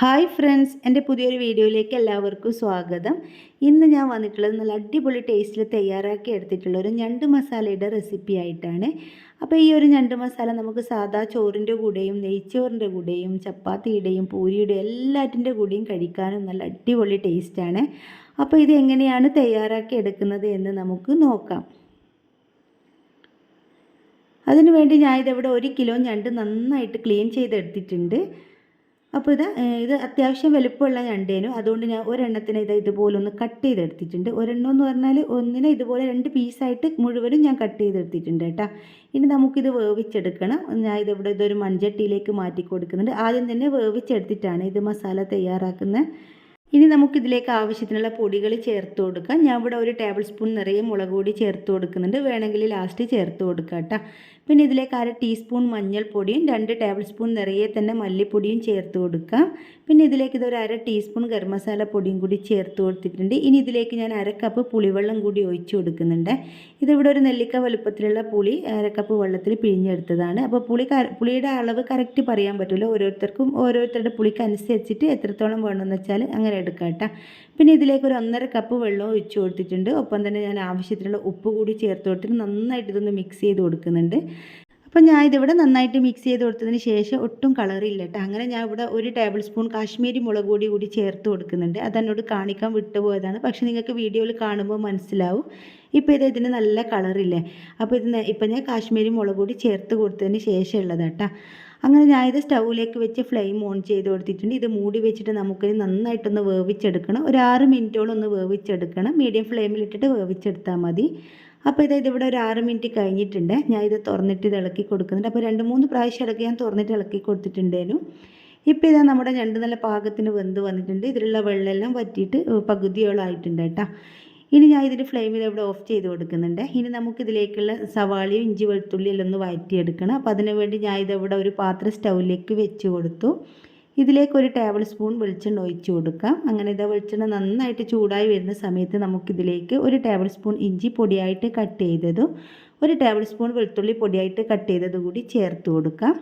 Hi friends എന്റെ പുതിയൊരു വീഡിയോയിലേക്ക് എല്ലാവർക്കും സ്വാഗതം. ഇന്ന് ഞാൻ വന്നിട്ടുള്ളത് നല്ല അടിപൊളി ടേസ്റ്റിൽ തയ്യാറാക്കി എടുത്തിട്ടുള്ള ഒരു ഞണ്ട് മസാലയുടെ റെസിപ്പി ആയിട്ടാണ്. അപ്പോൾ ഈ ഒരു ഞണ്ട് മസാല നമുക്ക് സാധാ ചോറിന്റെ കൂടെയും നെയ്ച്ചോറിന്റെ കൂടെയും ചപ്പാത്തിയുടെയും പൂരിയുടെയും എല്ലാറ്റിന്റെ കൂടെയും കഴിക്കാനും നല്ല അടിപൊളി ടേസ്റ്റാണ് അപ്പോൾ ഇത് എങ്ങനെയാണ് തയ്യാറാക്കി എടുക്കുന്നത് എന്ന് നമുക്ക് നോക്കാം. അതിനുവേണ്ടി ഞാൻ ഇതിവിടെ ഒരു കിലോ ഞണ്ട് നന്നായിട്ട് ക്ലീൻ ചെയ്തെടുത്തിട്ടുണ്ട്. അപ്പോൾ ഇത് ഇത് അത്യാവശ്യം വലുപ്പമുള്ള ഞണ്ടേനു. അതുകൊണ്ട് ഞാൻ ഒരെണ്ണത്തിന് ഇത് ഇതുപോലെ ഒന്ന് കട്ട് ചെയ്തെടുത്തിട്ടുണ്ട്. ഒരെണ്ണം എന്ന് പറഞ്ഞാൽ ഒന്നിനെ ഇതുപോലെ രണ്ട് പീസായിട്ട് മുഴുവനും ഞാൻ കട്ട് ചെയ്തെടുത്തിട്ടുണ്ട് കേട്ടോ. ഇനി നമുക്കിത് വേവിച്ചെടുക്കണം. ഞാൻ ഇതിവിടെ ഇതൊരു മൺചട്ടിയിലേക്ക് മാറ്റി കൊടുക്കുന്നുണ്ട്. ആദ്യം തന്നെ വേവിച്ചെടുത്തിട്ടാണ് ഇത് മസാല തയ്യാറാക്കുന്നത്. ഇനി നമുക്കിതിലേക്ക് ആവശ്യത്തിനുള്ള പൊടികൾ ചേർത്ത് കൊടുക്കാം. ഞാൻ ഇവിടെ ഒരു ടേബിൾ സ്പൂൺ നിറയെ മുളക് പൊടി ചേർത്ത് കൊടുക്കുന്നുണ്ട്. വേണമെങ്കിൽ ലാസ്റ്റ് ചേർത്ത് കൊടുക്കാം കേട്ടോ. പിന്നെ ഇതിലേക്ക് അര ടീസ്പൂൺ മഞ്ഞൾപ്പൊടിയും രണ്ട് ടേബിൾ സ്പൂൺ നിറയെ തന്നെ മല്ലിപ്പൊടിയും ചേർത്ത് കൊടുക്കാം. പിന്നെ ഇതിലേക്ക് ഇതൊരു അര ടീസ്പൂൺ ഗരം പൊടിയും കൂടി ചേർത്ത് കൊടുത്തിട്ടുണ്ട്. ഇനി ഇതിലേക്ക് ഞാൻ അര കപ്പ് പുളിവെള്ളം കൂടി ഒഴിച്ചു കൊടുക്കുന്നുണ്ട്. ഇതിവിടെ ഒരു നെല്ലിക്ക വലുപ്പത്തിലുള്ള പുളി അര കപ്പ് വെള്ളത്തിൽ പിഴിഞ്ഞെടുത്തതാണ്. അപ്പോൾ പുളി പുളിയുടെ അളവ് കറക്റ്റ് പറയാൻ പറ്റില്ല ഓരോരുത്തർക്കും ഓരോരുത്തരുടെ പുളിക്ക് അനുസരിച്ചിട്ട് എത്രത്തോളം വേണമെന്ന് വെച്ചാൽ അങ്ങനെ എടുക്കാം കേട്ടോ. പിന്നെ ഇതിലേക്ക് ഒരു ഒന്നര കപ്പ് വെള്ളം ഒഴിച്ചു കൊടുത്തിട്ടുണ്ട്. ഒപ്പം തന്നെ ഞാൻ ആവശ്യത്തിനുള്ള ഉപ്പ് കൂടി ചേർത്ത് കൊടുത്തിട്ട് നന്നായിട്ട് ഇതൊന്ന് മിക്സ് ചെയ്ത് കൊടുക്കുന്നുണ്ട്. അപ്പോൾ ഞാൻ ഇതിവിടെ നന്നായിട്ട് മിക്സ് ചെയ്ത് കൊടുത്തതിന് ശേഷം ഒട്ടും കളറില്ല കേട്ടോ അങ്ങനെ ഞാൻ ഇവിടെ ഒരു ടേബിൾ സ്പൂൺ കാശ്മീരി മുളക് പൊടി കൂടി ചേർത്ത് കൊടുക്കുന്നുണ്ട്. അതെന്നോട് കാണിക്കാൻ വിട്ടുപോയതാണ്. പക്ഷേ നിങ്ങൾക്ക് വീഡിയോയിൽ കാണുമ്പോൾ മനസ്സിലാവും. ഇപ്പോൾ ഇത് ഇതിന് നല്ല കളറില്ലേ അപ്പോൾ ഇത് ഇപ്പം ഞാൻ കാശ്മീരി മുളക് പൊടി ചേർത്ത് കൊടുത്തതിന് ശേഷം ഉള്ളതാട്ടോ അങ്ങനെ ഞാൻ ഇത് സ്റ്റൗവിലേക്ക് വെച്ച് ഫ്ലെയിം ഓൺ ചെയ്ത് കൊടുത്തിട്ടുണ്ട്. ഇത് മൂടി വെച്ചിട്ട് നമുക്കിത് നന്നായിട്ടൊന്ന് വേവിച്ചെടുക്കണം. ഒരു ആറ് മിനിറ്റോളം ഒന്ന് വേവിച്ചെടുക്കണം. മീഡിയം ഫ്ലെയിമിലിട്ടിട്ട് വേവിച്ചെടുത്താൽ മതി. അപ്പോൾ ഇത് ഇവിടെ ഒരു ആറ് മിനിറ്റ് കഴിഞ്ഞിട്ടുണ്ട്. ഞാൻ ഇത് തുറന്നിട്ട് ഇത് ഇളക്കി കൊടുക്കുന്നുണ്ട്. അപ്പോൾ രണ്ട് മൂന്ന് പ്രാവശ്യം ഇളക്കി ഞാൻ തുറന്നിട്ട് ഇളക്കി കൊടുത്തിട്ടുണ്ടേനു. ഇപ്പോൾ ഇതാ നമ്മുടെ രണ്ട് നല്ല പാകത്തിന് വെന്ത് വന്നിട്ടുണ്ട്. ഇതിലുള്ള വെള്ളമെല്ലാം വറ്റിയിട്ട് പകുതിയോളം ആയിട്ടുണ്ട് കേട്ടോ. ഇനി ഞാൻ ഇതിന്റെ ഫ്ലെയിമിൽ ഇവിടെ ഓഫ് ചെയ്ത് കൊടുക്കുന്നുണ്ട്. ഇനി നമുക്കിതിലേക്കുള്ള സവാളയും ഇഞ്ചി വെളുത്തുള്ളിയെല്ലാം ഒന്ന് വഴറ്റിയെടുക്കണം. അപ്പോൾ അതിന് വേണ്ടി ഞാൻ ഇതിവിടെ ഒരു പാത്രം സ്റ്റൗവിലേക്ക് വെച്ച് കൊടുത്തു. ഇതിലേക്ക് ഒരു ടേബിൾ സ്പൂൺ വെളിച്ചെണ്ണ ഒഴിച്ച് കൊടുക്കാം. അങ്ങനെ ഇതാ വെളിച്ചെണ്ണ നന്നായിട്ട് ചൂടായി വരുന്ന സമയത്ത് നമുക്കിതിലേക്ക് ഒരു ടേബിൾ സ്പൂൺ ഇഞ്ചി പൊടിയായിട്ട് കട്ട് ചെയ്തതും ഒരു ടേബിൾ സ്പൂൺ വെളുത്തുള്ളി പൊടിയായിട്ട് കട്ട് ചെയ്തതും കൂടി ചേർത്ത് കൊടുക്കാം.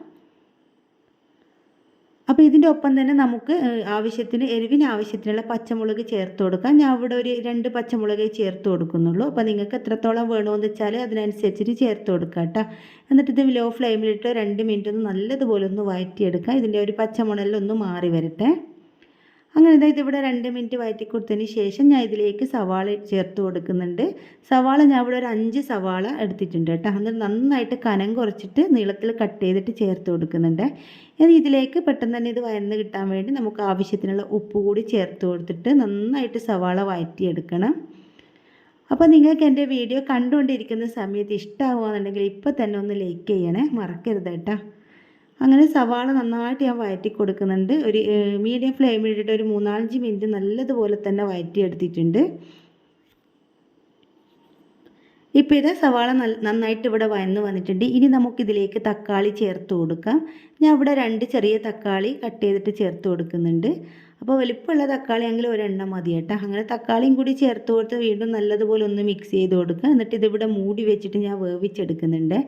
അപ്പോൾ ഇതിന്റെ ഒപ്പം തന്നെ നമുക്ക് ആവശ്യത്തിന് എരിവിന് ആവശ്യത്തിനുള്ള പച്ചമുളക് ചേർത്ത് കൊടുക്കാം. ഞാൻ ഇവിടെ ഒരു രണ്ട് പച്ചമുളക് ചേർത്ത് കൊടുക്കുന്നുള്ളൂ. അപ്പോൾ നിങ്ങൾക്ക് എത്രത്തോളം വേണമെന്ന് വെച്ചാൽ അതിനനുസരിച്ചിട്ട് ചേർത്ത് കൊടുക്കാം കേട്ടോ. എന്നിട്ട് ഇത് ലോ ഫ്ലെയിമിലിട്ട് രണ്ട് മിനിറ്റ് ഒന്ന് നല്ലതുപോലെ ഒന്ന് വഴറ്റിയെടുക്കാം. ഇതിന്റെ ഒരു പച്ചമുളകിലൊന്ന് മാറി വരട്ടെ. അങ്ങനെ ഇതായത് ഇവിടെ രണ്ട് മിനിറ്റ് വഴറ്റി കൊടുത്തതിന് ശേഷം ഞാൻ ഇതിലേക്ക് സവാള ചേർത്ത് കൊടുക്കുന്നുണ്ട്. സവാള ഞാൻ ഇവിടെ ഒരു അഞ്ച് സവാള എടുത്തിട്ടുണ്ട് കേട്ടോ. എന്നിട്ട് നന്നായിട്ട് കനം കുറച്ചിട്ട് നീളത്തിൽ കട്ട് ചെയ്തിട്ട് ചേർത്ത് കൊടുക്കുന്നുണ്ട്. ഇനി ഇതിലേക്ക് പെട്ടെന്ന് തന്നെ ഇത് വയന്ന് കിട്ടാൻ വേണ്ടി നമുക്ക് ആവശ്യത്തിനുള്ള ഉപ്പ് കൂടി ചേർത്ത് കൊടുത്തിട്ട് നന്നായിട്ട് സവാള വഴറ്റിയെടുക്കണം അപ്പോൾ നിങ്ങൾക്ക് എന്റെ വീഡിയോ കണ്ടുകൊണ്ടിരിക്കുന്ന സമയത്ത് ഇഷ്ടമാവുകയാണെന്നുണ്ടെങ്കിൽ ഇപ്പോൾ തന്നെ ഒന്ന് ലൈക്ക് ചെയ്യണേ. മറക്കരുത് കേട്ടോ. അങ്ങനെ സവാള നന്നായിട്ട് ഞാൻ വഴറ്റി കൊടുക്കുന്നുണ്ട് ഒരു മീഡിയം ഫ്ലെയിമിൽ ഇട്ടിട്ട് ഒരു മൂന്നാലഞ്ച് മിനിറ്റ് നല്ലതുപോലെ തന്നെ വഴറ്റി എടുത്തിട്ടുണ്ട് ഇപ്പോൾ ഇത് സവാള നന്നായിട്ട് ഇവിടെ വയന്ന് വന്നിട്ടുണ്ട്. ഇനി നമുക്കിതിലേക്ക് തക്കാളി ചേർത്ത് കൊടുക്കാം. ഞാൻ ഇവിടെ രണ്ട് ചെറിയ തക്കാളി കട്ട് ചെയ്തിട്ട് ചേർത്ത് കൊടുക്കുന്നുണ്ട്. അപ്പോൾ വലിപ്പമുള്ള തക്കാളി ആണെങ്കിൽ ഒരെണ്ണം മതി കേട്ടോ. അങ്ങനെ തക്കാളിയും കൂടി ചേർത്ത് കൊടുത്ത് വീണ്ടും നല്ലതുപോലെ ഒന്ന് മിക്സ് ചെയ്ത് കൊടുക്കുക. എന്നിട്ട് ഇതിവിടെ മൂടി വെച്ചിട്ട് ഞാൻ വേവിച്ചെടുക്കുന്നുണ്ട്.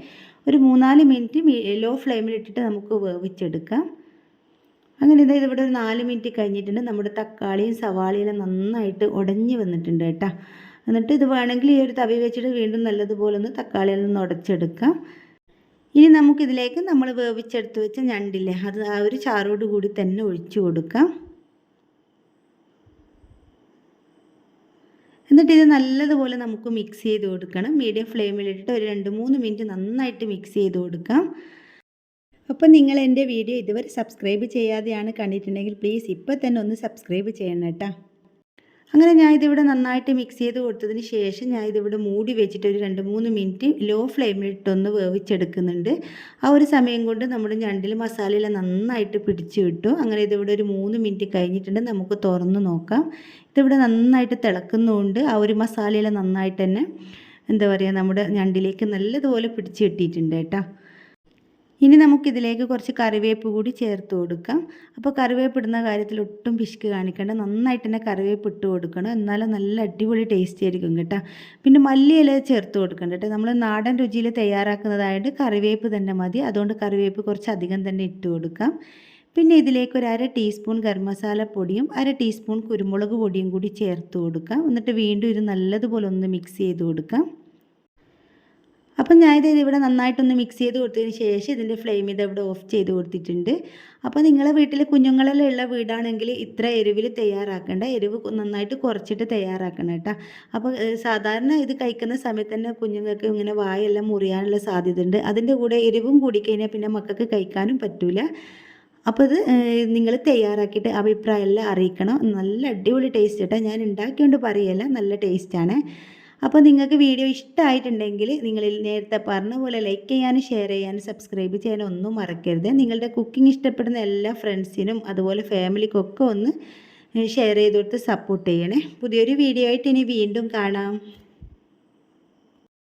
ഒരു മൂന്നാൽ മിനിറ്റ് ലോ ഫ്ലെയിമിലിട്ടിട്ട് നമുക്ക് വേവിച്ചെടുക്കാം അങ്ങനെ ഇതാ ഇവിടെ ഒരു നാല് മിനിറ്റ് കഴിഞ്ഞിട്ടുണ്ട്. നമ്മുടെ തക്കാളിയും സവാളയും നന്നായിട്ട് ഉടഞ്ഞു വന്നിട്ടുണ്ട് കേട്ടോ. എന്നിട്ട് ഇത് വേണമെങ്കിൽ ഈ ഒരു തവി വെച്ചിട്ട് വീണ്ടും നല്ലതുപോലെ ഒന്ന് തക്കാളിയിൽ നിന്ന് ഉടച്ചെടുക്കാം ഇനി നമുക്കിതിലേക്ക് നമ്മൾ വേവിച്ചെടുത്ത് വെച്ച ഞണ്ടില്ലേ അത് ആ ഒരു ചാറോട് കൂടി തന്നെ ഒഴിച്ചു കൊടുക്കാം. എന്നിട്ട് ഇത് നല്ലതുപോലെ നമുക്ക് മിക്സ് ചെയ്ത് കൊടുക്കണം. മീഡിയം ഫ്ലെയിമിലിട്ടിട്ട് ഒരു രണ്ട് മൂന്ന് മിനിറ്റ് നന്നായിട്ട് മിക്സ് ചെയ്ത് കൊടുക്കാം. അപ്പോൾ നിങ്ങൾ എന്റെ വീഡിയോ ഇതുവരെ സബ്സ്ക്രൈബ് ചെയ്യാതെയാണ് കണ്ടിട്ടുണ്ടെങ്കിൽ പ്ലീസ് ഇപ്പോൾ തന്നെ ഒന്ന് സബ്സ്ക്രൈബ് ചെയ്യണം കേട്ടോ. അങ്ങനെ ഞാൻ ഇതിവിടെ നന്നായിട്ട് മിക്സ് ചെയ്ത് കൊടുത്തതിന് ശേഷം ഞാൻ ഇതിവിടെ മൂടി വെച്ചിട്ട് ഒരു രണ്ട് മൂന്ന് മിനിറ്റ് ലോ ഫ്ലെയിമിലിട്ടൊന്ന് വേവിച്ചെടുക്കുന്നുണ്ട്. ആ ഒരു സമയം കൊണ്ട് നമ്മുടെ ഞണ്ടിൽ മസാലയെല്ലാം നന്നായിട്ട് പിടിച്ച് കിട്ടും. അങ്ങനെ ഇതിവിടെ ഒരു മൂന്ന് മിനിറ്റ് കഴിഞ്ഞിട്ടുണ്ട്. നമുക്ക് തുറന്ന് നോക്കാം. ഇതിവിടെ നന്നായിട്ട് തിളക്കുന്നതുകൊണ്ട് ആ ഒരു മസാലയെല്ലാം നന്നായിട്ട് തന്നെ എന്താ പറയുക നമ്മുടെ ഞണ്ടിലേക്ക് നല്ലതുപോലെ പിടിച്ച് കിട്ടിയിട്ടുണ്ട് കേട്ടോ. ഇനി നമുക്കിതിലേക്ക് കുറച്ച് കറിവേപ്പ് കൂടി ചേർത്ത് കൊടുക്കാം. അപ്പോൾ കറിവേപ്പ് ഇടുന്ന കാര്യത്തിൽ ഒട്ടും പിശുക്ക് കാണിക്കേണ്ട. നന്നായിട്ട് തന്നെ കറിവേപ്പ് ഇട്ട് കൊടുക്കണം. എന്നാലും നല്ല അടിപൊളി ടേസ്റ്റ് ആയിരിക്കും കേട്ടോ. പിന്നെ മല്ലിയില ചേർത്ത് കൊടുക്കണം കേട്ടോ. നമ്മൾ നാടൻ രുചിയിൽ തയ്യാറാക്കുന്നതായിട്ട് കറിവേപ്പ് തന്നെ മതി. അതുകൊണ്ട് കറിവേപ്പ് കുറച്ച് അധികം തന്നെ ഇട്ട് കൊടുക്കാം. പിന്നെ ഇതിലേക്ക് ഒരു അര ടീസ്പൂൺ ഗരം മസാല പൊടിയും അര ടീസ്പൂൺ കുരുമുളക് പൊടിയും കൂടി ചേർത്ത് കൊടുക്കാം. എന്നിട്ട് വീണ്ടും ഇത് നല്ലതുപോലെ ഒന്ന് മിക്സ് ചെയ്ത് കൊടുക്കാം. അപ്പം ഞാനിത് ഇവിടെ നന്നായിട്ടൊന്ന് മിക്സ് ചെയ്ത് കൊടുത്തതിന് ശേഷം ഇതിന്റെ ഫ്ലെയിം ഇത് ഇവിടെ ഓഫ് ചെയ്ത് കൊടുത്തിട്ടുണ്ട്. അപ്പോൾ നിങ്ങളെ വീട്ടിൽ കുഞ്ഞുങ്ങളെല്ലാം ഉള്ള വീടാണെങ്കിൽ ഇത്ര എരിവിൽ തയ്യാറാക്കേണ്ട. എരിവ് നന്നായിട്ട് കുറച്ചിട്ട് തയ്യാറാക്കണം കേട്ടോ. അപ്പോൾ സാധാരണ ഇത് കഴിക്കുന്ന സമയത്ത് തന്നെ കുഞ്ഞുങ്ങൾക്ക് ഇങ്ങനെ വായെല്ലാം മുറിയാനുള്ള സാധ്യത ഉണ്ട് അതിന്റെ കൂടെ എരിവും കൂടിക്കഴിഞ്ഞാൽ പിന്നെ മക്കൾക്ക് കഴിക്കാനും പറ്റൂല. അപ്പോൾ ഇത് നിങ്ങൾ തയ്യാറാക്കിയിട്ട് അഭിപ്രായമെല്ലാം അറിയിക്കണം. നല്ല അടിപൊളി ടേസ്റ്റ് കേട്ടോ. ഞാൻ ഉണ്ടാക്കിയോണ്ട് പറയല്ല. നല്ല ടേസ്റ്റാണ് അപ്പോൾ നിങ്ങൾക്ക് വീഡിയോ ഇഷ്ടമായിട്ടുണ്ടെങ്കിൽ നിങ്ങൾ നേരത്തെ പറഞ്ഞ പോലെ ലൈക്ക് ചെയ്യാനും ഷെയർ ചെയ്യാനും സബ്സ്ക്രൈബ് ചെയ്യാനും ഒന്നും മറക്കരുത്. നിങ്ങളുടെ കുക്കിംഗ് ഇഷ്ടപ്പെടുന്ന എല്ലാ ഫ്രണ്ട്സിനും അതുപോലെ ഫാമിലിക്കൊക്കെ ഒന്ന് ഷെയർ ചെയ്ത് കൊടുത്ത് സപ്പോർട്ട് ചെയ്യണേ. പുതിയൊരു വീഡിയോ ആയിട്ട് ഇനി വീണ്ടും കാണാം.